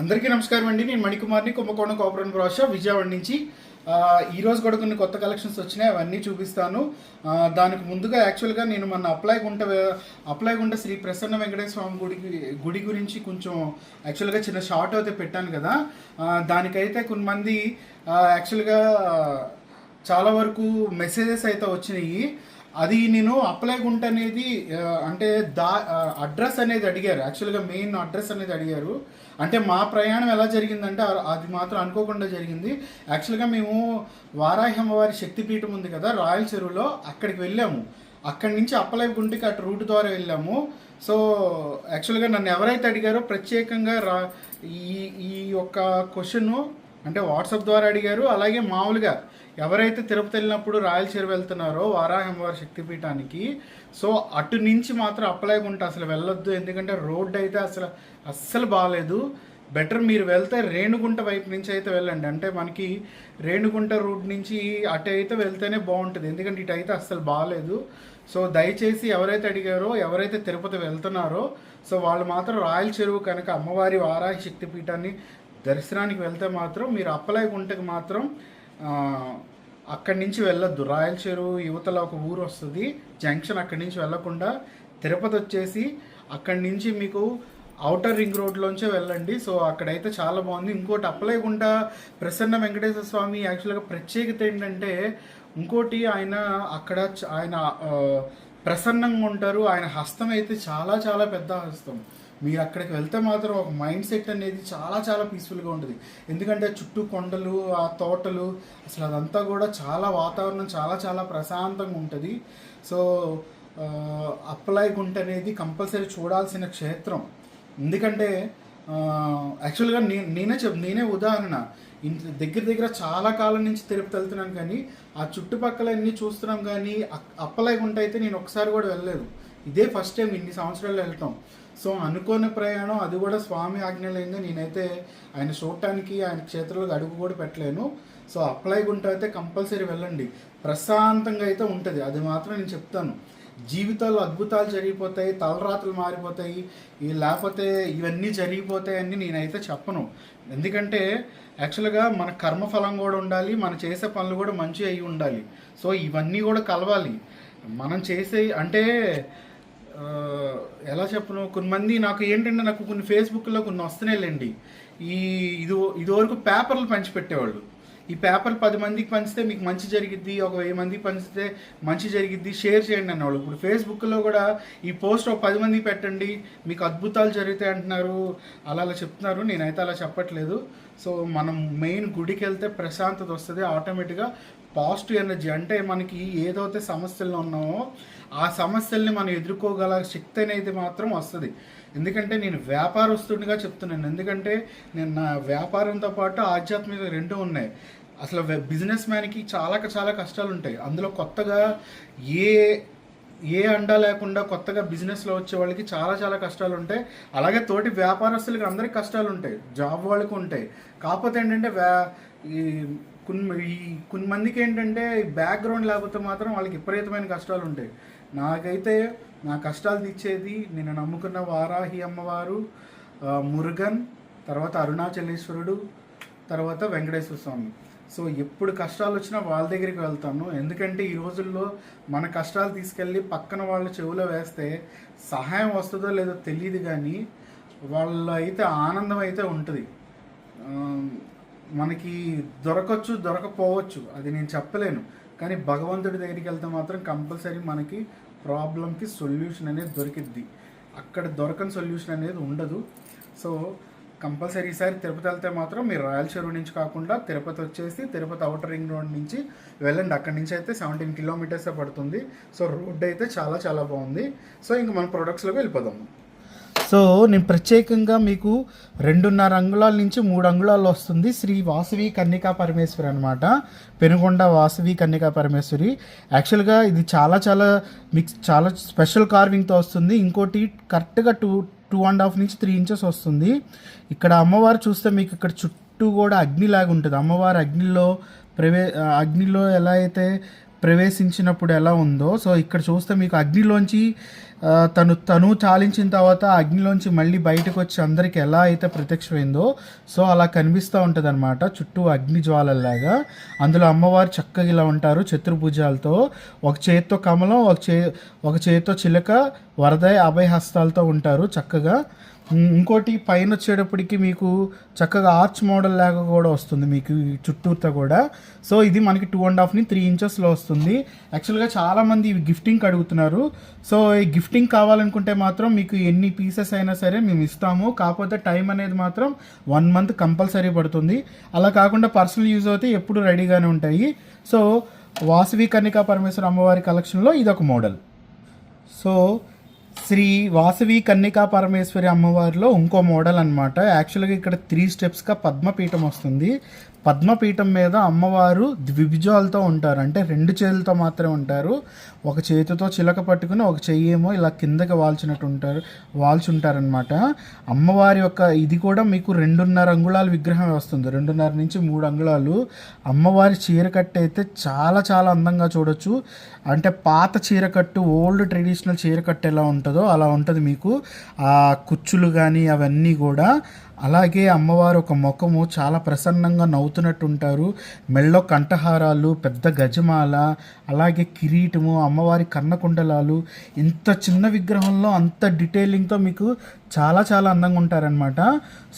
అందరికీ నమస్కారం అండి. నేను మణికుమార్ని కుంభకోణం కోపరం బ్రాష విజయవాడ నుంచి. ఈరోజు కూడా కొన్ని కొత్త కలెక్షన్స్ వచ్చినాయి అవన్నీ చూపిస్తాను. దానికి ముందుగా యాక్చువల్గా నేను మన అప్లై గుంట అప్లై గుంట శ్రీ ప్రసన్న వెంకటేశ్వర స్వామి గుడికి గుడి గురించి కొంచెం యాక్చువల్గా చిన్న షార్ట్ అయితే పెట్టాను కదా. దానికైతే కొంతమంది యాక్చువల్గా చాలా వరకు మెసేజెస్ అయితే వచ్చినాయి. అది నేను అప్లై గుంట అనేది అంటే దా అడ్రస్ అనేది అడిగారు. యాక్చువల్గా మెయిన్ అడ్రస్ అనేది అడిగారు. అంటే మా ప్రయాణం ఎలా జరిగిందంటే అది మాత్రం అనుకోకుండా జరిగింది. యాక్చువల్గా మేము వారాహి అమ్మవారి శక్తిపీఠం ఉంది కదా రాయల్ చెరువులో అక్కడికి వెళ్ళాము. అక్కడి నుంచి అప్పలై గుంటికి అటు రూట్ ద్వారా వెళ్ళాము. సో యాక్చువల్గా నన్ను ఎవరైతే అడిగారో ప్రత్యేకంగా రా ఈ ఈ యొక్క క్వశ్చన్ అంటే వాట్సాప్ ద్వారా అడిగారు. అలాగే మామూలుగా ఎవరైతే తిరుపతి వెళ్ళినప్పుడు రాయల చెరువు వెళ్తున్నారో వారాహంవారి శక్తిపీఠానికి సో అటు నుంచి మాత్రం అప్లై ఉంటే అసలు వెళ్ళొద్దు. ఎందుకంటే రోడ్డు అయితే అసలు అస్సలు బాగాలేదు బెటర్ మీరు వెళ్తే రేణుగుంట వైపు నుంచి అయితే వెళ్ళండి. అంటే మనకి రేణుగుంట రూట్ నుంచి అటు అయితే వెళ్తేనే బాగుంటుంది. ఎందుకంటే ఇటు అయితే అస్సలు బాగాలేదు సో దయచేసి ఎవరైతే అడిగారో ఎవరైతే తిరుపతి వెళ్తున్నారో సో వాళ్ళు మాత్రం రాయల చెరువు కనుక అమ్మవారి వారాహి శక్తిపీఠాన్ని దర్శనానికి వెళ్తే మాత్రం మీరు అప్పలై గుంటకి మాత్రం అక్కడి నుంచి వెళ్ళొద్దు. రాయల చెరువు యువతల ఒక ఊరు వస్తుంది. జంక్షన్ అక్కడి నుంచి వెళ్ళకుండా తిరుపతి వచ్చేసి అక్కడి నుంచి మీకు అవుటర్ రింగ్ రోడ్లోంచే వెళ్ళండి. సో అక్కడైతే చాలా బాగుంది. ఇంకోటి అప్లై ప్రసన్న వెంకటేశ్వర స్వామి యాక్చువల్గా ప్రత్యేకత ఏంటంటే ఇంకోటి ఆయన అక్కడ ఆయన ప్రసన్నంగా ఉంటారు. ఆయన హస్తం అయితే చాలా చాలా పెద్ద హస్తం. మీరు అక్కడికి వెళ్తే మాత్రం ఒక మైండ్ సెట్ అనేది చాలా చాలా పీస్ఫుల్గా ఉంటుంది. ఎందుకంటే చుట్టూ కొండలు ఆ తోటలు అసలు అదంతా కూడా చాలా వాతావరణం చాలా చాలా ప్రశాంతంగా ఉంటుంది. సో ఆ, అప్పలాయ్ గుంట అనేది కంపల్సరీ చూడాల్సిన క్షేత్రం. ఎందుకంటే యాక్చువల్గా నేను నేనే చెప్ నేనే ఉదాహరణ. ఇంటి దగ్గర దగ్గర చాలా కాలం నుంచి తిరుపతి వెళ్తున్నాను కానీ ఆ చుట్టుపక్కల అన్ని చూస్తున్నాం కానీ అక్- అప్పలాయ్ గుంట అయితే నేను ఒకసారి కూడా వెళ్ళలేదు. ఇదే ఫస్ట్ టైం ఇన్ని సంవత్సరాలు వెళ్ళటం సో అనుకోని ప్రయాణం అది కూడా స్వామి ఆజ్ఞలేంగా నేనైతే ఆయన చూడటానికి ఆయన క్షేత్రంలో అడుగు కూడా పెట్టలేను. సో అప్లై గుంట అయితే కంపల్సరీ వెళ్ళండి. ప్రశాంతంగా అయితే ఉంటుంది. అది మాత్రం నేను చెప్తాను. జీవితాల్లో అద్భుతాలు జరిగిపోతాయి తలరాతలు మారిపోతాయి ఈ లేకపోతే ఇవన్నీ జరిగిపోతాయని నేనైతే చెప్పను. ఎందుకంటే యాక్చువల్గా మన కర్మఫలం కూడా ఉండాలి మనం చేసే పనులు కూడా మంచి అయి ఉండాలి. సో ఇవన్నీ కూడా కలవాలి. మనం చేసే అంటే ఎలా చెప్పను? కొంతమంది నాకు ఏంటంటే నాకు కొన్ని ఫేస్బుక్లో కొన్ని వస్తున్నాయిలేండి. ఈ ఇది ఇదివరకు పేపర్లు పంచిపెట్టేవాళ్ళు. ఈ పేపర్ పది మందికి పంచితే మీకు మంచి జరిగిద్ది ఒక వెయ్యి మందికి పంచితే మంచి జరిగిద్ది షేర్ చేయండి అన్నవాళ్ళు. ఇప్పుడు ఫేస్బుక్లో కూడా ఈ పోస్ట్ ఒక పది మందికి పెట్టండి మీకు అద్భుతాలు జరుగుతాయి అంటున్నారు. అలా అలా చెప్తున్నారు. నేనైతే అలా చెప్పట్లేదు. సో మనం మెయిన్ గుడికి వెళ్తే ప్రశాంతత వస్తుంది ఆటోమేటిక్గా పాజిటివ్ ఎనర్జీ అంటే మనకి ఏదైతే సమస్యల్లో ఉన్నామో ఆ సమస్యల్ని మనం ఎదుర్కోగల శక్తి అనేది మాత్రం వస్తుంది. ఎందుకంటే నేను వ్యాపారస్తుడిగా చెప్తున్నాను. ఎందుకంటే నేను నా వ్యాపారంతో పాటు ఆధ్యాత్మిక రెండు ఉన్నాయి. అసలు బిజినెస్ మ్యాన్కి చాలా చాలా కష్టాలు ఉంటాయి అందులో కొత్తగా ఏ ఏ అండా లేకుండా కొత్తగా బిజినెస్లో వచ్చే వాళ్ళకి చాలా చాలా కష్టాలు ఉంటాయి అలాగే తోటి వ్యాపారస్తులకి అందరికి కష్టాలు ఉంటాయి జాబ్ వాళ్ళకి ఉంటాయి. కాకపోతే ఏంటంటే వ్యా ఈ కొన్ని ఈ కొన్ని మందికి ఏంటంటే బ్యాక్గ్రౌండ్ లేకపోతే మాత్రం వాళ్ళకి విపరీతమైన కష్టాలు ఉంటాయి నాకైతే నా కష్టాలు తీర్చేది నేను నమ్ముకున్న వారాహి అమ్మవారు మురుగన్ తర్వాత అరుణాచలేశ్వరుడు తర్వాత వెంకటేశ్వర స్వామి. సో ఎప్పుడు కష్టాలు వచ్చినా వాళ్ళ దగ్గరికి వెళ్తాను. ఎందుకంటే ఈ రోజుల్లో మన కష్టాలు తీసుకెళ్ళి పక్కన వాళ్ళ చెవిలో వేస్తే సహాయం వస్తుందో లేదో తెలియదు కానీ వాళ్ళ అయితే ఆనందం అయితే ఉంటుంది. మనకి దొరకచ్చు దొరకపోవచ్చు అది నేను చెప్పలేను. కానీ భగవంతుడి దగ్గరికి వెళ్తే మాత్రం కంపల్సరీ మనకి ప్రాబ్లంకి సొల్యూషన్ అనేది దొరికిద్ది. అక్కడ దొరకని సొల్యూషన్ అనేది ఉండదు. సో కంపల్సరీ ఈసారి తిరుపతి వెళ్తే మాత్రం మీరు రాయల్ చెరువు నుంచి కాకుండా తిరుపతి వచ్చేసి తిరుపతి అవుటర్ రింగ్ రోడ్ నుంచి వెళ్ళండి. అక్కడి నుంచి అయితే సెవెంటీన్ కిలోమీటర్సే పడుతుంది. సో రోడ్ అయితే చాలా చాలా బాగుంది. సో ఇంక మన ప్రొడక్ట్స్లోకి వెళ్ళిపోదాము సో నేను ప్రత్యేకంగా మీకు రెండున్నర అంగుళాల నుంచి మూడు అంగుళాలు వస్తుంది. శ్రీ వాసవి కన్నికా పరమేశ్వరి అనమాట పెనుగొండ వాసవి కన్నికా పరమేశ్వరి. యాక్చువల్గా ఇది చాలా చాలా మిక్స్ చాలా స్పెషల్ కార్వింగ్తో వస్తుంది. ఇంకోటి కరెక్ట్గా టూ టూ అండ్ హాఫ్ నుంచి త్రీ ఇంచెస్ వస్తుంది. ఇక్కడ అమ్మవారు చూస్తే మీకు ఇక్కడ చుట్టూ కూడా అగ్నిలాగా ఉంటుంది. అమ్మవారు అగ్నిలో ప్రవే అగ్నిలో ఎలా అయితే ప్రవేశించినప్పుడు ఎలా ఉందో సో ఇక్కడ చూస్తే మీకు అగ్నిలోంచి తను తను చాలించిన తర్వాత అగ్నిలోంచి మళ్ళీ బయటకు వచ్చి అందరికి ఎలా అయితే ప్రత్యక్షమైందో సో అలా కనిపిస్తూ ఉంటుంది అనమాట చుట్టూ అగ్ని జ్వాలల్లాగా. అందులో అమ్మవారు చక్కగా ఇలా ఉంటారు చతుర్భుజాలతో ఒక చేత్తో కమలం ఒక చే ఒక చేత్తో చిలక వరద అభయ హస్తాలతో ఉంటారు చక్కగా. ఇంకోటి పైన వచ్చేటప్పటికి మీకు చక్కగా ఆర్చ్ మోడల్ లాగా కూడా వస్తుంది మీకు చుట్టూతో కూడా. సో ఇది మనకి టూ అండ్ హాఫ్ని త్రీ ఇంచెస్లో వస్తుంది. యాక్చువల్గా చాలామంది ఇవి గిఫ్టింగ్ అడుగుతున్నారు. సో ఈ గిఫ్టింగ్ కావాలనుకుంటే మాత్రం మీకు ఎన్ని పీసెస్ అయినా సరే మేము ఇస్తాము. కాకపోతే టైం అనేది మాత్రం వన్ మంత్ కంపల్సరీ పడుతుంది. అలా కాకుండా పర్సనల్ యూజ్ అయితే ఎప్పుడు రెడీగానే ఉంటాయి. సో వాసవి కన్నికా పరమేశ్వర అమ్మవారి కలెక్షన్లో ఇదొక మోడల్ సో శ్రీ వాసవి కన్నికా పరమేశ్వరి అమ్మవారిలో ఇంకో మోడల్ అనమాట యాక్చువల్గా ఇక్కడ త్రీ స్టెప్స్గా పద్మపీఠం వస్తుంది. పద్మపీఠం మీద అమ్మవారు ద్విభుజాలతో ఉంటారు. అంటే రెండు చేతులతో మాత్రమే ఉంటారు. ఒక చేతితో చిలక పట్టుకుని ఒక చెయ్యేమో ఇలా కిందకి వాల్చినట్టు ఉంటారు వాల్చుంటారనమాట అమ్మవారి యొక్క ఇది కూడా మీకు రెండున్నర అంగుళాల విగ్రహం వస్తుంది. రెండున్నర నుంచి మూడు అంగుళాలు. అమ్మవారి చీరకట్టు అయితే చాలా చాలా అందంగా చూడొచ్చు. అంటే పాత చీరకట్టు ఓల్డ్ ట్రెడిషనల్ చీరకట్టు ఎలా ఉంటుందో అలా ఉంటుంది మీకు. ఆ కుచ్చులు కానీ అవన్నీ కూడా. అలాగే అమ్మవారు ఒక ముఖము చాలా ప్రసన్నంగా నవ్వుతున్నట్టు ఉంటారు మెళ్ళో కంఠహారాలు పెద్ద గజమాల అలాగే కిరీటము అమ్మవారి కన్నకుండలాలు ఇంత చిన్న విగ్రహంలో అంత డీటెయిలింగ్తో మీకు చాలా చాలా అందంగా ఉంటారనమాట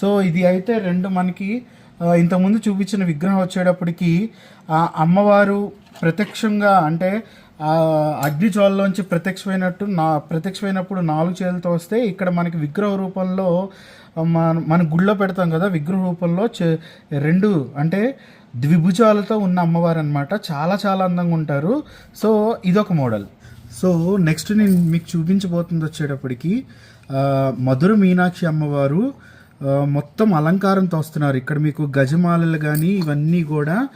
సో ఇది అయితే రెండు మనకి ఇంతకుముందు చూపించిన విగ్రహం వచ్చేటప్పటికి ఆ అమ్మవారు ప్రత్యక్షంగా అంటే అగ్నిజ్వాలలోంచి ప్రత్యక్షమైనట్టు నా ప్రత్యక్షమైనప్పుడు నాలుగు చేతులతో వస్తే ఇక్కడ మనకి విగ్రహ రూపంలో మన మన గుళ్ళో పెడతాం కదా విగ్రహ రూపంలో చే- రెండు అంటే ద్విభుజాలతో ఉన్న అమ్మవారు అనమాట చాలా చాలా అందంగా ఉంటారు. సో ఇదొక మోడల్. సో నెక్స్ట్ నేను మీకు చూపించబోతుంది వచ్చేటప్పటికి మధుర మీనాక్షి అమ్మవారు మొత్తం అలంకారంతో వస్తున్నారు. ఇక్కడ మీకు గజమాలలు కానీ ఇవన్నీ కూడా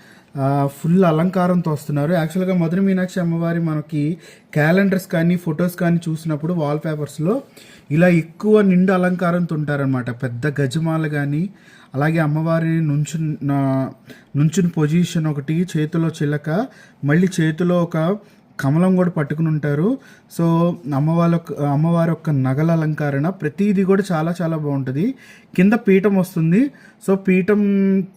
ఫుల్ అలంకారంతో వస్తున్నారు. యాక్చువల్గా మధుర మీనాక్షి అమ్మవారి మనకి క్యాలెండర్స్ కానీ ఫొటోస్ కానీ చూసినప్పుడు వాల్ పేపర్స్లో ఇలా ఎక్కువ నిండు అలంకారంతో ఉంటారనమాట పెద్ద గజమాల కానీ అలాగే అమ్మవారి నుంచు నుంచుని పొజిషన్ ఒకటి చేతిలో చిలక మళ్ళీ చేతిలో ఒక కమలం కూడా పట్టుకుని ఉంటారు. సో అమ్మవారి యొక్క అమ్మవారి యొక్క నగల అలంకరణ ప్రతిదీ కూడా చాలా చాలా బాగుంటుంది. కింద పీఠం వస్తుంది. సో పీఠం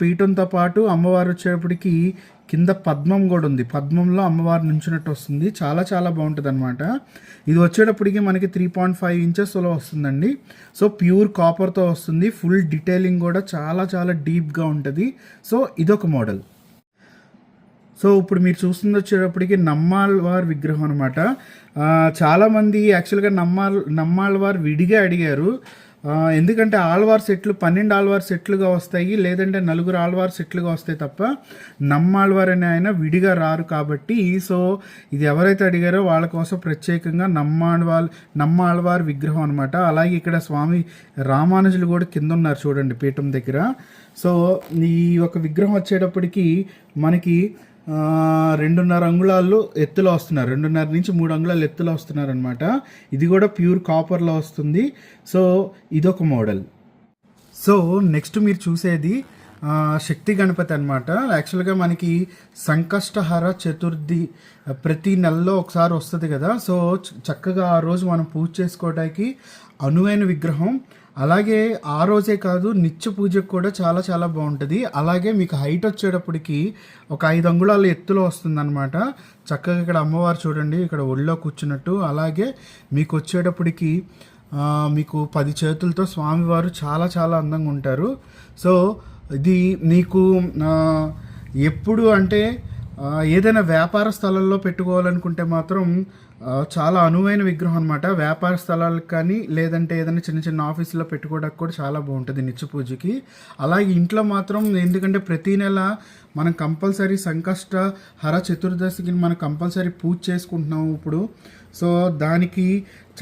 పీఠంతో పాటు అమ్మవారు వచ్చేటప్పటికి కింద పద్మం కూడా ఉంది. పద్మంలో అమ్మవారు నుంచినట్టు వస్తుంది. చాలా చాలా బాగుంటుంది అనమాట ఇది వచ్చేటప్పటికి మనకి త్రీ పాయింట్ ఫైవ్ ఇంచెస్లో వస్తుందండి. సో ప్యూర్ కాపర్తో వస్తుంది. ఫుల్ డీటెయిలింగ్ కూడా చాలా చాలా డీప్గా ఉంటుంది. సో ఇదొక మోడల్. సో ఇప్పుడు మీరు చూస్తుంది వచ్చేటప్పటికి నమ్మాళ్వార్ విగ్రహం అనమాట చాలామంది యాక్చువల్గా నమ్మాల్ నమ్మాళ్వార్ విడిగా అడిగారు. ఎందుకంటే ఆళ్వార్ సెట్లు పన్నెండు ఆళ్వార్ సెట్లుగా వస్తాయి లేదంటే నలుగురు ఆళ్వార్ సెట్లుగా వస్తాయి తప్ప నమ్మాళ్వార్ అనే ఆయన విడిగా రారు కాబట్టి సో ఇది ఎవరైతే అడిగారో వాళ్ళ కోసం ప్రత్యేకంగా నమ్మాళ్వాల్ నమ్మాళ్వార్ విగ్రహం అనమాట అలాగే ఇక్కడ స్వామి రామానుజులు కూడా కింద ఉన్నారు చూడండి పీఠం దగ్గర. సో ఈ ఒక విగ్రహం వచ్చేటప్పటికి మనకి రెండున్నర అంగుళాలు ఎత్తులో వస్తున్నారు. రెండున్నర నుంచి మూడు అంగుళాలు ఎత్తులో వస్తున్నారు అనమాట ఇది కూడా ప్యూర్ కాపర్లో వస్తుంది. సో ఇదొక మోడల్. సో నెక్స్ట్ మీరు చూసేది శక్తి గణపతి అనమాట యాక్చువల్గా మనకి సంకష్టహర చతుర్థి ప్రతి నెలలో ఒకసారి వస్తుంది కదా. సో చక్కగా ఆ రోజు మనం పూజ చేసుకోవడానికి అనువైన విగ్రహం అలాగే ఆ రోజే కాదు నిత్య పూజకు కూడా చాలా చాలా బాగుంటుంది. అలాగే మీకు హైట్ వచ్చేటప్పటికి ఒక ఐదు అంగుళాల ఎత్తులో వస్తుందన్నమాట. చక్కగా ఇక్కడ అమ్మవారు చూడండి ఇక్కడ ఒళ్ళో కూర్చున్నట్టు. అలాగే మీకు వచ్చేటప్పటికి మీకు పది చేతులతో స్వామివారు చాలా చాలా అందంగా ఉంటారు. సో ఇది మీకు ఎప్పుడు అంటే ఏదైనా వ్యాపార స్థలంలో పెట్టుకోవాలనుకుంటే మాత్రం చాలా అనువైన విగ్రహం అనమాట వ్యాపార స్థలాలకు కానీ లేదంటే ఏదైనా చిన్న చిన్న ఆఫీసులో పెట్టుకోవడానికి కూడా చాలా బాగుంటుంది నిత్య పూజకి. అలాగే ఇంట్లో మాత్రం ఎందుకంటే ప్రతి నెల మనం కంపల్సరీ సంకష్ట హర చతుర్దశికి మనం కంపల్సరీ పూజ చేసుకుంటున్నాము ఇప్పుడు. సో దానికి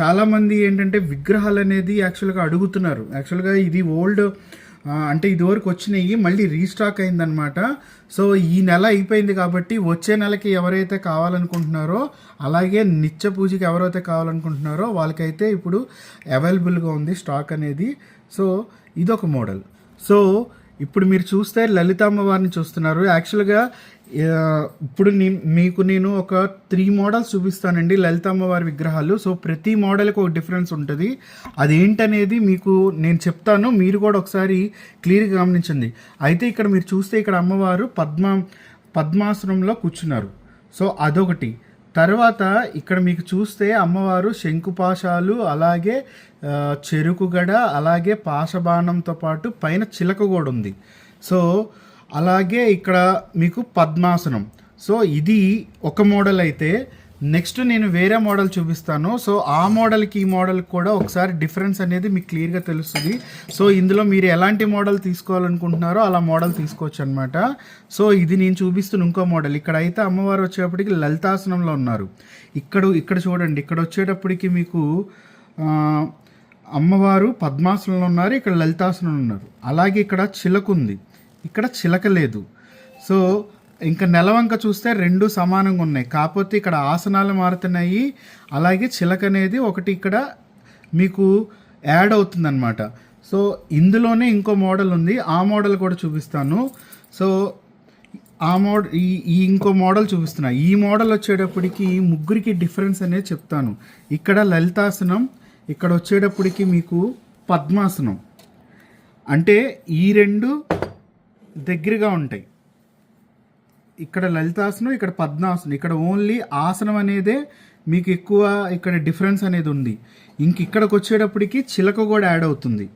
చాలామంది ఏంటంటే విగ్రహాలు అనేది యాక్చువల్గా అడుగుతున్నారు. యాక్చువల్గా ఇది ఓల్డ్ అంటే ఇదివరకు వచ్చినాయి మళ్ళీ రీస్టాక్ అయిందనమాట సో ఈ నెల అయిపోయింది కాబట్టి వచ్చే నెలకి ఎవరైతే కావాలనుకుంటున్నారో అలాగే నిత్య పూజకి ఎవరైతే కావాలనుకుంటున్నారో వాళ్ళకైతే ఇప్పుడు అవైలబుల్గా ఉంది స్టాక్ అనేది. సో ఇదొక మోడల్. సో ఇప్పుడు మీరు చూస్తే లలిత అమ్మవారిని చూస్తున్నారు. యాక్చువల్గా ఇప్పుడు మీకు నేను ఒక త్రీ మోడల్స్ చూపిస్తానండి లలిత అమ్మవారి విగ్రహాలు. సో ప్రతి మోడల్కి ఒక డిఫరెన్స్ ఉంటుంది. అదేంటనేది మీకు నేను చెప్తాను. మీరు కూడా ఒకసారి క్లియర్గా గమనించండి. అయితే ఇక్కడ మీరు చూస్తే ఇక్కడ అమ్మవారు పద్మ పద్మాసనంలో కూర్చున్నారు. సో అదొకటి. తర్వాత ఇక్కడ మీకు చూస్తే అమ్మవారు శంకుపాశాలు అలాగే చెరుకుగడ అలాగే పాశబాణంతో పాటు పైన చిలక కూడా ఉంది. సో అలాగే ఇక్కడ మీకు పద్మాసనం. సో ఇది ఒక మోడల్ అయితే నెక్స్ట్ నేను వేరే మోడల్ చూపిస్తాను. సో ఆ మోడల్కి ఈ మోడల్కి కూడా ఒకసారి డిఫరెన్స్ అనేది మీకు క్లియర్గా తెలుస్తుంది. సో ఇందులో మీరు ఎలాంటి మోడల్ తీసుకోవాలనుకుంటున్నారో అలా మోడల్ తీసుకోవచ్చు అనమాట సో ఇది నేను చూపిస్తున్న ఇంకో మోడల్. ఇక్కడ అయితే అమ్మవారు వచ్చేటప్పటికి లలితాసనంలో ఉన్నారు. ఇక్కడ ఇక్కడ చూడండి. ఇక్కడ వచ్చేటప్పటికి మీకు అమ్మవారు పద్మాసనంలో ఉన్నారు. ఇక్కడ లలితాసనంలో ఉన్నారు. అలాగే ఇక్కడ చిలకుంది. ఉంది ఇక్కడ చిలక లేదు. సో ఇంకా నెలవంక చూస్తే రెండు సమానంగా ఉన్నాయి. కాకపోతే ఇక్కడ ఆసనాలు మారుతున్నాయి. అలాగే చిలక అనేది ఒకటి ఇక్కడ మీకు యాడ్ అవుతుందన్నమాట. సో ఇందులోనే ఇంకో మోడల్ ఉంది. ఆ మోడల్ కూడా చూపిస్తాను. సో ఆ మోడల్ ఈ ఈ ఇంకో మోడల్ చూపిస్తున్నా. ఈ మోడల్ వచ్చేటప్పటికి ముగ్గురికి డిఫరెన్స్ అనేది చెప్తాను. ఇక్కడ లలితాసనం ఇక్కడ వచ్చేటప్పటికి మీకు పద్మాసనం. అంటే ఈ రెండు దగ్గరగా ఉంటాయి. ఇక్కడ లలితాసనం ఇక్కడ పద్మాసనం ఇక్కడ ఓన్లీ ఆసనం అనేదే మీకు ఎక్కువ ఇక్కడ డిఫరెన్స్ అనేది ఉంది. ఇంక ఇక్కడికి వచ్చేటప్పటికి చిలక కూడా యాడ్ అవుతుంది.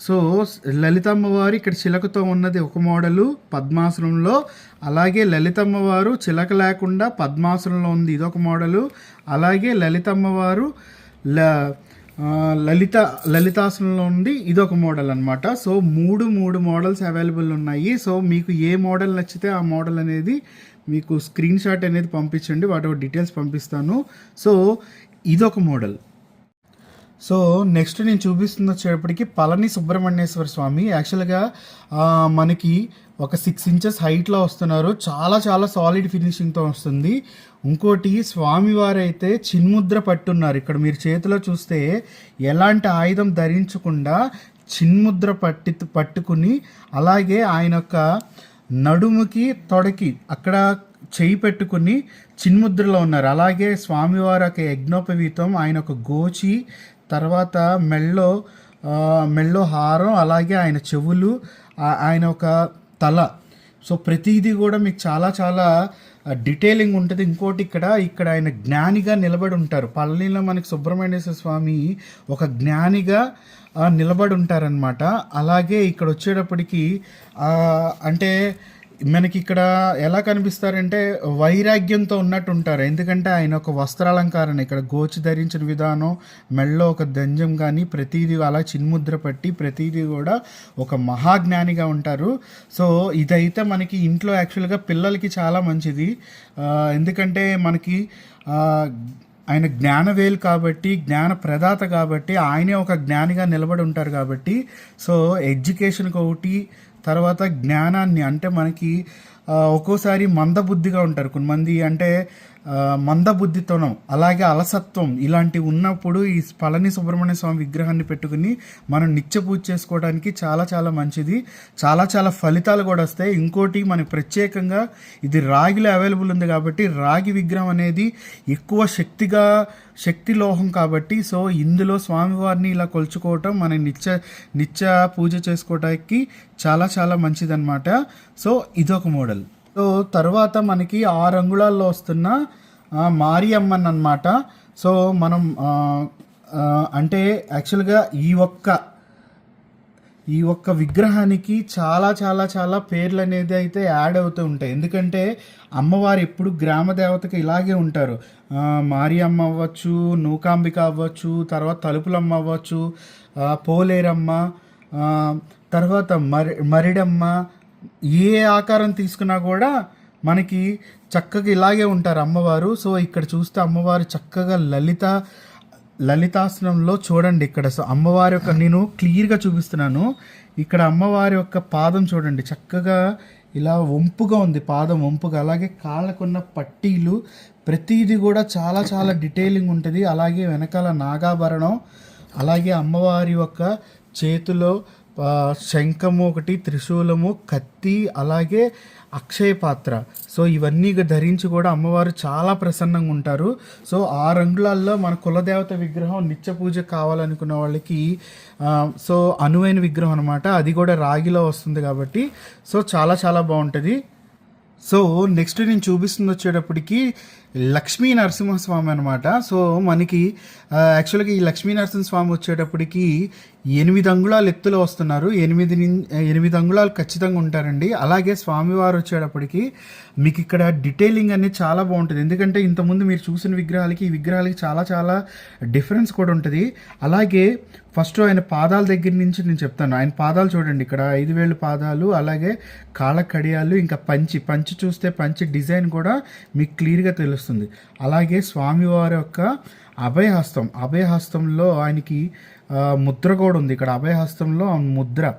సో లలితమ్మ వారు ఇక్కడ చిలకతో ఉన్నది ఒక మోడలు పద్మాసనంలో అలాగే లలితమ్మ వారు చిలక లేకుండా పద్మాసనంలో ఉంది ఇదొక మోడలు అలాగే లలితమ్మ వారు ల లలిత లలితాసనంలో ఉంది ఇదొక మోడల్ అనమాట సో మూడు మూడు మోడల్స్ అవైలబుల్ ఉన్నాయి. సో మీకు ఏ మోడల్ నచ్చితే ఆ మోడల్ అనేది మీకు స్క్రీన్ షాట్ అనేది పంపించండి. వాటి డీటెయిల్స్ పంపిస్తాను. సో ఇదొక మోడల్. సో నెక్స్ట్ నేను చూపిస్తున్న వచ్చేటప్పటికి పళని సుబ్రహ్మణ్యేశ్వర స్వామి. యాక్చువల్గా మనకి ఒక సిక్స్ ఇంచెస్ హైట్లో వస్తున్నారు. చాలా చాలా సాలిడ్ ఫినిషింగ్తో వస్తుంది. ఇంకోటి స్వామివారు అయితే చిన్ముద్ర పట్టున్నారు. ఇక్కడ మీరు చేతిలో చూస్తే ఎలాంటి ఆయుధం ధరించకుండా చిన్ముద్ర పట్టి పట్టుకుని అలాగే ఆయన యొక్క నడుముకి తొడకి అక్కడ చేయి పెట్టుకుని చిన్ముద్రలో ఉన్నారు. అలాగే స్వామివారి యొక్క యజ్ఞోపవీతం ఆయన ఒక గోచి తర్వాత మెళ్ళో మెళ్ళో హారం అలాగే ఆయన చెవులు ఆయన ఒక తల. సో ప్రతిదీ కూడా మీకు చాలా చాలా డీటెయిలింగ్ ఉంటుంది. ఇంకోటి ఇక్కడ ఇక్కడ ఆయన జ్ఞానిగా నిలబడి ఉంటారు. పళనిలో మనకి సుబ్రహ్మణ్యేశ్వర స్వామి ఒక జ్ఞానిగా నిలబడి ఉంటారనమాట అలాగే ఇక్కడ వచ్చేటప్పటికి అంటే మనకి ఇక్కడ ఎలా కనిపిస్తారంటే వైరాగ్యంతో ఉన్నట్టు ఉంటారు ఎందుకంటే ఆయన ఒక వస్త్రాలంకారణ ఇక్కడ గోచి ధరించిన విధానం మెళ్ళో ఒక దంజం కానీ ప్రతిదీ అలా చిన్ముద్ర పట్టి ప్రతిదీ కూడా ఒక మహాజ్ఞానిగా ఉంటారు. సో ఇదైతే మనకి ఇంట్లో యాక్చువల్గా పిల్లలకి చాలా మంచిది. ఎందుకంటే మనకి ఆయన జ్ఞానవేలు కాబట్టి జ్ఞాన ప్రదాత కాబట్టి ఆయనే ఒక జ్ఞానిగా నిలబడి ఉంటారు కాబట్టి సో ఎడ్యుకేషన్కి ఒకటి తర్వాత జ్ఞానాన్ని అంటే మనకి ఒక్కోసారి మందబుద్ధిగా ఉంటారు. కొంతమంది అంటే మందబుద్ధితనం అలాగే అలసత్వం ఇలాంటివి ఉన్నప్పుడు ఈ పళని సుబ్రహ్మణ్య స్వామి విగ్రహాన్ని పెట్టుకుని మనం నిత్య పూజ చేసుకోవడానికి చాలా చాలా మంచిది. చాలా చాలా ఫలితాలు కూడా వస్తాయి. ఇంకోటి మనకి ప్రత్యేకంగా ఇది రాగిలో అవైలబుల్ ఉంది కాబట్టి రాగి విగ్రహం అనేది ఎక్కువ శక్తిగా శక్తి లోహం కాబట్టి సో ఇందులో స్వామివారిని ఇలా కొలుచుకోవటం మన నిత్య నిత్య పూజ చేసుకోవడానికి చాలా చాలా మంచిదన్నమాట. సో ఇదొక మోడల్. సో తర్వాత మనకి ఆరు అంగుళాల్లో వస్తున్న మారియమ్మన్ అనమాట సో మనం అంటే యాక్చువల్గా ఈ ఒక్క ఈ ఒక్క విగ్రహానికి చాలా చాలా చాలా పేర్లు అనేది అయితే యాడ్ అవుతూ ఉంటాయి. ఎందుకంటే అమ్మవారు ఎప్పుడు గ్రామ దేవతకి ఇలాగే ఉంటారు. మారియమ్మ అవ్వచ్చు నూకాంబిక అవ్వచ్చు తర్వాత తలుపులమ్మ అవ్వచ్చు పోలేరమ్మ తర్వాత మరి మరిడమ్మ ఏ ఆకారం తీసుకున్నా కూడా మనకి చక్కగా ఇలాగే ఉంటారు అమ్మవారు. సో ఇక్కడ చూస్తే అమ్మవారు చక్కగా లలిత లలితాసనంలో చూడండి ఇక్కడ. సో అమ్మవారి యొక్క నేను క్లియర్గా చూపిస్తున్నాను. ఇక్కడ అమ్మవారి యొక్క పాదం చూడండి. చక్కగా ఇలా వంపుగా ఉంది పాదం వంపుగా. అలాగే కాళ్ళకున్న పట్టీలు ప్రతిదీ కూడా చాలా చాలా డీటెయిలింగ్ ఉంటుంది. అలాగే వెనకాల నాగాభరణం. అలాగే అమ్మవారి యొక్క చేతిలో శంఖము ఒకటి త్రిశూలము కత్తి అలాగే అక్షయ పాత్ర. సో ఇవన్నీ ఇక ధరించి కూడా అమ్మవారు చాలా ప్రసన్నంగా ఉంటారు. సో ఆ రంగులల్లో మన కులదేవత విగ్రహం నిత్య పూజ కావాలనుకున్న వాళ్ళకి సో అనువైన విగ్రహం అనమాట అది కూడా రాగిలో వస్తుంది కాబట్టి సో చాలా చాలా బాగుంటుంది. సో నెక్స్ట్ నేను చూపిస్తుంది వచ్చేటప్పటికి లక్ష్మీ నరసింహస్వామి అనమాట సో మనకి యాక్చువల్గా ఈ లక్ష్మీ నరసింహస్వామి వచ్చేటప్పటికి ఎనిమిది అంగుళాలు ఎత్తులో వస్తున్నారు. ఎనిమిది ఎనిమిది అంగుళాలు ఖచ్చితంగా ఉంటారండి. అలాగే స్వామివారు వచ్చేటప్పటికి మీకు ఇక్కడ డీటెయిలింగ్ అనేది చాలా బాగుంటుంది. ఎందుకంటే ఇంతకుముందు మీరు చూసిన విగ్రహాలకి ఈ విగ్రహాలకి చాలా చాలా డిఫరెన్స్ కూడా ఉంటుంది. అలాగే ఫస్ట్ ఆయన పాదాల దగ్గర నుంచి నేను చెప్తాను. ఆయన పాదాలు చూడండి ఇక్కడ. ఐదు వేలు పాదాలు అలాగే కాళ్ళ కడియాలు ఇంకా పంచి. పంచి చూస్తే పంచి డిజైన్ కూడా మీకు క్లియర్గా తెలుస్తుంది. అలాగే స్వామివారి యొక్క అభయహస్తం. అభయహస్తంలో ఆయనకి ముద్ర కూడా ఉంది. ఇక్కడ అభయహస్తంలో ముద్ర.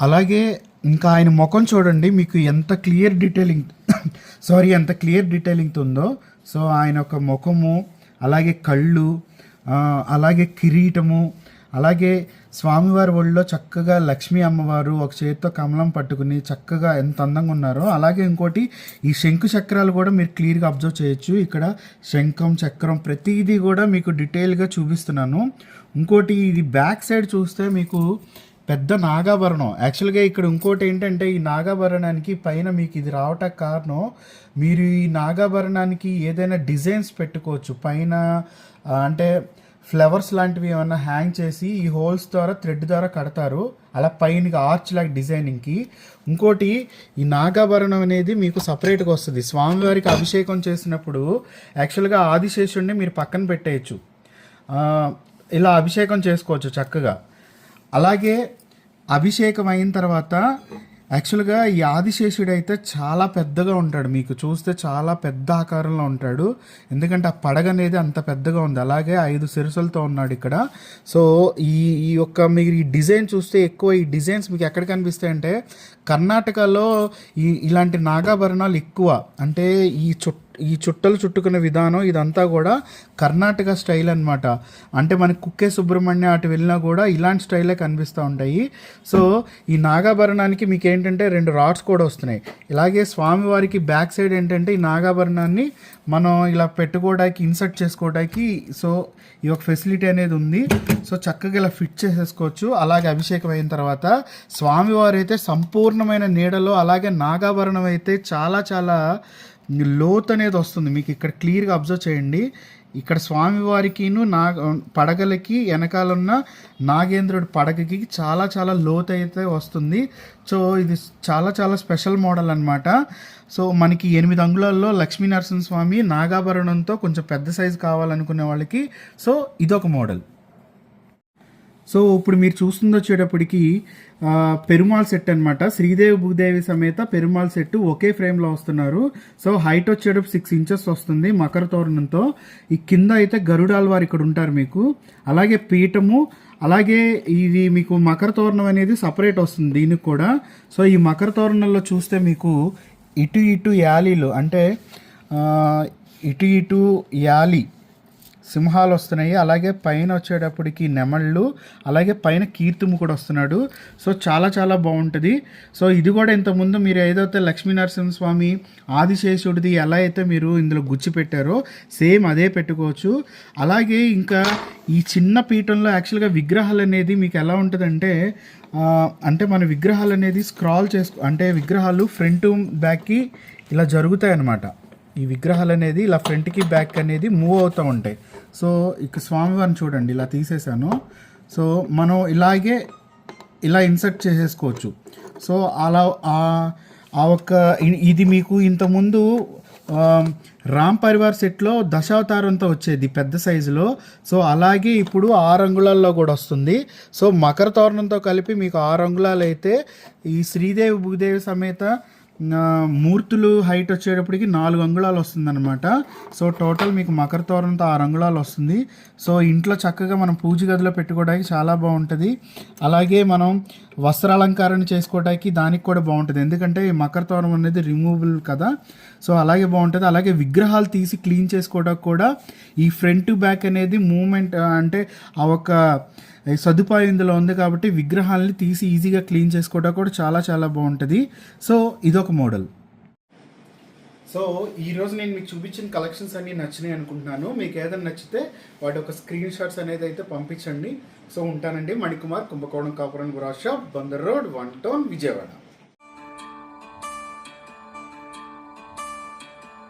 అలాగే ఇంకా ఆయన ముఖం చూడండి. మీకు ఎంత క్లియర్ డీటెయిలింగ్ సారీ ఎంత క్లియర్ డీటెయిలింగ్ ఉందో. సో ఆయన యొక్క ముఖము అలాగే కళ్ళు అలాగే కిరీటము అలాగే స్వామివారి ఒళ్ళో చక్కగా లక్ష్మీ అమ్మవారు ఒక చేతితో కమలం పట్టుకుని చక్కగా ఎంత అందంగా ఉన్నారో అలాగే ఇంకోటి ఈ శంకు చక్రాలు కూడా మీరు క్లియర్గా అబ్జర్వ్ చేయొచ్చు. ఇక్కడ శంఖం చక్రం ప్రతిదీ కూడా మీకు డీటెయిల్గా చూపిస్తున్నాను. ఇంకోటి ఇది బ్యాక్ సైడ్ చూస్తే మీకు పెద్ద నాగాభరణం. యాక్చువల్గా ఇక్కడ ఇంకోటి ఏంటంటే ఈ నాగాభరణానికి పైన మీకు ఇది రావటం కారణం మీరు ఈ నాగాభరణానికి ఏదైనా డిజైన్స్ పెట్టుకోవచ్చు. పైన అంటే ఫ్లవర్స్ లాంటివి ఏమైనా హ్యాంగ్ చేసి ఈ హోల్స్ ద్వారా థ్రెడ్ ద్వారా కడతారు. అలా పైన ఆర్చ్ లాగా డిజైనింగ్కి ఇంకోటి ఈ నాగాభరణం అనేది మీకు సపరేట్గా వస్తుంది. స్వామివారికి అభిషేకం చేసినప్పుడు యాక్చువల్గా ఆదిశేషుడిని మీరు పక్కన పెట్టేయచ్చు. ఇలా అభిషేకం చేసుకోవచ్చు చక్కగా. అలాగే అభిషేకం అయిన తర్వాత యాక్చువల్గా ఈ ఆదిశేషుడు అయితే చాలా పెద్దగా ఉంటాడు. మీకు చూస్తే చాలా పెద్ద ఆకారంలో ఉంటాడు. ఎందుకంటే ఆ పడగ అనేది అంత పెద్దగా ఉంది. అలాగే ఐదు సిరసులతో ఉన్నాడు ఇక్కడ. సో ఈ ఈ యొక్క మీరు ఈ డిజైన్ చూస్తే ఎక్కువ ఈ డిజైన్స్ మీకు ఎక్కడ కనిపిస్తాయంటే కర్ణాటకలో ఈ ఇలాంటి నాగాభరణాలు ఎక్కువ. అంటే ఈ చుట్టూ ఈ చుట్టలు చుట్టుకునే విధానం ఇదంతా కూడా కర్ణాటక స్టైల్ అన్నమాట. అంటే మనకి కుక్కే సుబ్రహ్మణ్య అటు వెళ్ళినా కూడా ఇలాంటి స్టైలే కనిపిస్తూ ఉంటాయి. సో ఈ నాగాభరణానికి మీకు ఏంటంటే రెండు రాడ్స్ కూడా వస్తున్నాయి. ఇలాగే స్వామివారికి బ్యాక్ సైడ్ ఏంటంటే ఈ నాగాభరణాన్ని మనం ఇలా పెట్టుకోవడానికి ఇన్సర్ట్ చేసుకోవడానికి సో ఈ ఒక ఫెసిలిటీ అనేది ఉంది. సో చక్కగా ఇలా ఫిట్ చేసేసుకోవచ్చు. అలాగే అభిషేకం అయిన తర్వాత స్వామివారు అయితే సంపూర్ణమైన నీడలో అలాగే నాగాభరణం అయితే చాలా చాలా లోత్ అనేది వస్తుంది. మీకు ఇక్కడ క్లియర్గా అబ్జర్వ్ చేయండి. ఇక్కడ స్వామివారికిను నా పడగలకి వెనకాలన్న నాగేంద్రుడి పడగకి చాలా చాలా లోతు అయితే వస్తుంది. సో ఇది చాలా చాలా స్పెషల్ మోడల్ అనమాట సో మనకి ఎనిమిది అంగుళాల్లో లక్ష్మీ నరసింహ స్వామి నాగాభరణంతో కొంచెం పెద్ద సైజు కావాలనుకునే వాళ్ళకి సో ఇదొక మోడల్. సో ఇప్పుడు మీరు చూస్తుంది వచ్చేటప్పటికి పెరుమాల్ సెట్ అనమాట శ్రీదేవి భూదేవి సమేత పెరుమాల్ సెట్ ఒకే ఫ్రేమ్లో వస్తున్నారు. సో హైట్ వచ్చేటప్పుడు సిక్స్ ఇంచెస్ వస్తుంది మకర తోరణంతో. ఈ కింద అయితే గరుడాల్ వారు ఇక్కడ ఉంటారు మీకు. అలాగే పీఠము అలాగే ఇది మీకు మకర తోరణం అనేది సపరేట్ వస్తుంది దీనికి కూడా. సో ఈ మకర తోరణంలో చూస్తే మీకు ఇటు ఇటు యాలీలు అంటే ఇటు ఇటు యాలీ సింహాలు వస్తున్నాయి అలాగే పైన వచ్చేటప్పటికి నెమళ్ళు అలాగే పైన కీర్తిము కూడా వస్తున్నాడు. సో చాలా చాలా బాగుంటుంది. సో ఇది కూడా ఇంతకుముందు మీరు ఏదైతే లక్ష్మీనరసింహస్వామి ఆదిశేషుడిది ఎలా అయితే మీరు ఇందులో గుచ్చి పెట్టారో సేమ్ అదే పెట్టుకోవచ్చు. అలాగే ఇంకా ఈ చిన్న పీఠంలో యాక్చువల్గా విగ్రహాలు అనేది మీకు ఎలా ఉంటుందంటే అంటే మన విగ్రహాలు అనేది స్క్రాల్ చేసుకో అంటే విగ్రహాలు ఫ్రంట్ బ్యాక్కి ఇలా జరుగుతాయి అన్నమాట ఈ విగ్రహాలు అనేది ఇలా ఫ్రంట్కి బ్యాక్ అనేది మూవ్ అవుతూ ఉంటాయి. సో ఇక స్వామివారిని చూడండి ఇలా తీసేసాను సో మనం ఇలాగే ఇలా ఇన్సర్ట్ చేసేసుకోవచ్చు. సో అలా ఆ- ఒక్క ఇది మీకు ఇంతకుముందు రామ్ పరివార్ సెట్లో దశావతారంతో వచ్చేది పెద్ద సైజులో. సో అలాగే ఇప్పుడు ఆరు అంగుళాల్లో కూడా వస్తుంది. సో మకర తోరణంతో కలిపి మీకు ఆరు అంగుళాలు అయితే ఈ శ్రీదేవి భూదేవి సమేత మూర్తులు హైట్ వచ్చేటప్పటికి నాలుగు అంగుళాలు వస్తుందన్నమాట. సో టోటల్ మీకు మకర తోరణంతో ఆరు అంగుళాలు వస్తుంది. సో ఇంట్లో చక్కగా మనం పూజ గదిలో పెట్టుకోవడానికి చాలా బాగుంటుంది. అలాగే మనం వస్త్రాలంకరణ చేసుకోవడానికి దానికి కూడా బాగుంటుంది. ఎందుకంటే ఈ మకర తోరణం అనేది రిమూవబుల్ కదా. సో అలాగే బాగుంటుంది. అలాగే విగ్రహాలు తీసి క్లీన్ చేసుకోవడానికి కూడా ఈ ఫ్రంట్ బ్యాక్ అనేది మూమెంట్ అంటే ఆ ఒక సదుపాయం ఇందులో ఉంది కాబట్టి విగ్రహాలని తీసి ఈజీగా క్లీన్ చేసుకోవడం కూడా చాలా చాలా బాగుంటుంది. సో ఇదొక మోడల్. సో ఈరోజు నేను మీకు చూపించిన కలెక్షన్స్ అన్నీ నచ్చినాయి అనుకుంటున్నాను. మీకు ఏదైనా నచ్చితే వాటి ఒక స్క్రీన్ షాట్స్ అనేది అయితే పంపించండి. సో ఉంటానండి. మణికుమార్ కుంభకోణం కాపురం గురాష్ shop Bandar road one town Vijayawada.